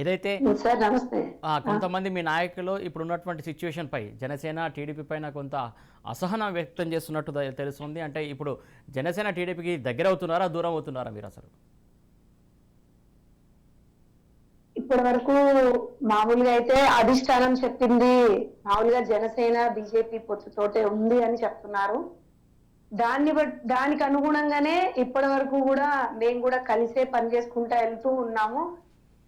ఏదైతే కొంతమంది మీ నాయకులు ఇప్పుడు ఉన్నటువంటి సిచ్యువేషన్ పై జనసేన టీడీపీ పైన కొంత అసహనం వ్యక్తం చేస్తున్నట్టు తెలుస్తుంది. అంటే ఇప్పుడు జనసేన టీడీపీకి దగ్గర అవుతున్నారా దూరం అవుతున్నారా మీరు అసలు? ఇప్పటి వరకు మామూలుగా అయితే అధిష్టానం చెప్పింది మామూలుగా జనసేన బీజేపీ పొత్తుతోటే ఉంది అని చెప్తున్నారు. దాన్ని దానికి అనుగుణంగానే ఇప్పటి వరకు కూడా మేము కూడా కలిసే పని చేసుకుంటా వెళ్తూ ఉన్నాము.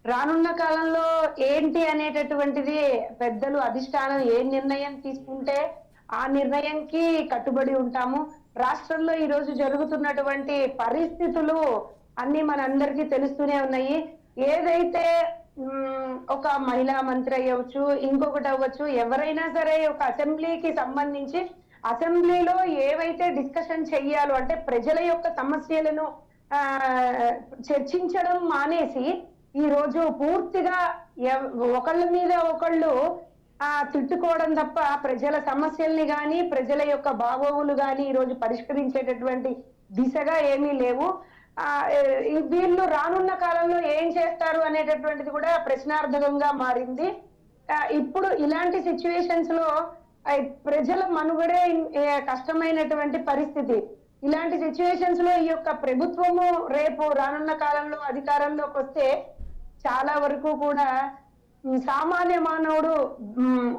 రానున్న కాలంలో ఏంటి అనేటటువంటిది పెద్దలు అధిష్టానం ఏ నిర్ణయం తీసుకుంటే ఆ నిర్ణయంకి కట్టుబడి ఉంటాము. రాష్ట్రంలో ఈ రోజు జరుగుతున్నటువంటి పరిస్థితులు అన్ని మనందరికీ తెలుస్తూనే ఉన్నాయి. ఏదైతే ఒక మహిళా మంత్రి అయ్యవచ్చు ఇంకొకటి అవ్వచ్చు ఎవరైనా సరే ఒక అసెంబ్లీకి సంబంధించి అసెంబ్లీలో ఏవైతే డిస్కషన్ చెయ్యాలో అంటే ప్రజల యొక్క సమస్యలను ఆ చర్చించడం మానేసి ఈ రోజు పూర్తిగా ఎవ్- ఒకళ్ళ మీద ఒకళ్ళు ఆ తిట్టుకోవడం తప్ప ప్రజల సమస్యల్ని గాని ప్రజల యొక్క బాగోగులు గాని ఈ రోజు పరిష్కరించేటటువంటి దిశగా ఏమీ లేవు. ఆ వీళ్ళు రానున్న కాలంలో ఏం చేస్తారు అనేటటువంటిది కూడా ప్రశ్నార్థకంగా మారింది. ఇప్పుడు ఇలాంటి సిచ్యువేషన్స్లో ప్రజల మనుగడే కష్టమైనటువంటి పరిస్థితి. ఇలాంటి సిచ్యువేషన్స్లో ఈ యొక్క ప్రభుత్వము రేపు రానున్న కాలంలో అధికారంలోకి వస్తే చాలా వరకు కూడా సామాన్య మానవుడు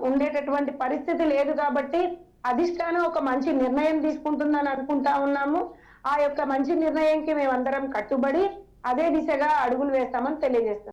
ఉండేటటువంటి పరిస్థితి లేదు కాబట్టి అధిష్టానం ఒక మంచి నిర్ణయం తీసుకుంటుందని అనుకుంటా ఉన్నాము. ఆ యొక్క మంచి నిర్ణయంకి మేమందరం కట్టుబడి అదే దిశగా అడుగులు వేస్తామని తెలియజేస్తాం